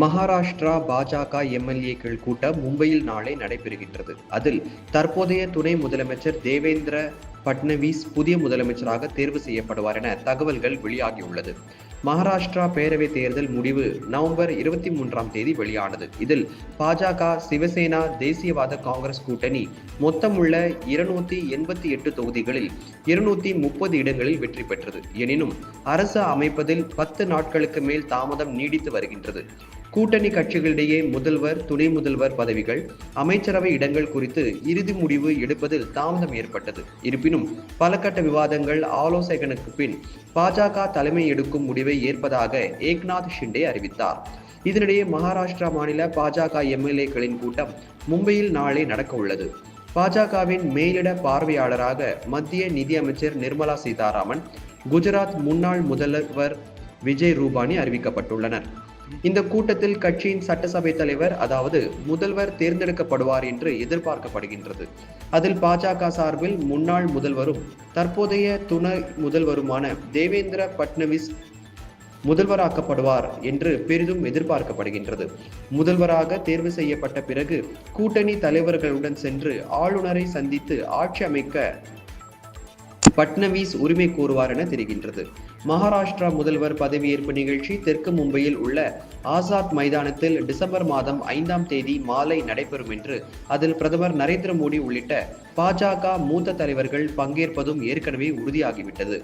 மகாராஷ்டிரா பாஜக எம்எல்ஏக்கள் கூட்டம் மும்பையில் நாளை நடைபெறுகின்றது. அதில் தற்போதைய துணை முதலமைச்சர் தேவேந்திர பட்னவிஸ் புதிய முதலமைச்சராக தேர்வு செய்யப்படுவார் என தகவல்கள் வெளியாகியுள்ளது. மகாராஷ்டிரா பேரவை தேர்தல் முடிவு நவம்பர் இருபத்தி மூன்றாம் தேதி வெளியானது. இதில் பாஜக சிவசேனா தேசியவாத காங்கிரஸ் கூட்டணி மொத்தமுள்ள இருநூத்தி எண்பத்தி எட்டு தொகுதிகளில் இருநூத்தி முப்பது இடங்களில் வெற்றி பெற்றது. எனினும் அரசு அமைப்பதில் பத்து நாட்களுக்கு மேல் தாமதம் நீடித்து வருகின்றது. கூட்டணி கட்சிகளிடையே முதல்வர் துணை முதல்வர் பதவிகள் அமைச்சரவை இடங்கள் குறித்து இறுதி முடிவு எடுப்பதில் தாமதம் ஏற்பட்டது. இருப்பினும் பல கட்ட விவாதங்கள் ஆலோசகனுக்கு பின் பாஜக தலைமை எடுக்கும் முடிவை ஏற்பதாக ஏக்நாத் ஷிண்டே அறிவித்தார். இதனிடையே மகாராஷ்டிரா மாநில பாஜக எம்எல்ஏக்களின் கூட்டம் மும்பையில் நாளை நடக்க உள்ளது. பாஜகவின் மேலிட பார்வையாளராக மத்திய நிதியமைச்சர் நிர்மலா சீதாராமன் குஜராத் முன்னாள் முதல்வர் விஜய் ரூபானி அறிவிக்கப்பட்டுள்ளனர். இந்த கூட்டத்தில் கட்சியின் சட்டசபை தலைவர் அதாவது முதல்வர் தேர்ந்தெடுக்கப்படுவார் என்று எதிர்பார்க்கப்படுகின்றது. அதில் பாஜக சார்பில் முன்னாள் முதல்வரும் தற்போதைய துணை முதல்வருமான தேவேந்திர பட்னவிஸ் முதல்வராக்கப்படுவார் என்று பெரிதும் எதிர்பார்க்கப்படுகின்றது. முதல்வராக தேர்வு செய்யப்பட்ட பிறகு கூட்டணி தலைவர்களுடன் சென்று ஆளுநரை சந்தித்து ஆட்சி அமைக்க பட்னவீஸ் உரிமை கோருவார் என தெரிகின்றது. மகாராஷ்டிரா முதல்வர் பதவியேற்பு நிகழ்ச்சி தெற்கு மும்பையில் உள்ள ஆசாத் மைதானத்தில் டிசம்பர் மாதம் ஐந்தாம் தேதி மாலை நடைபெறும் என்று அதில் பிரதமர் நரேந்திர மோடி உள்ளிட்ட பாஜக மூத்த தலைவர்கள் பங்கேற்பதும் ஏற்கனவே உறுதியாகிவிட்டது.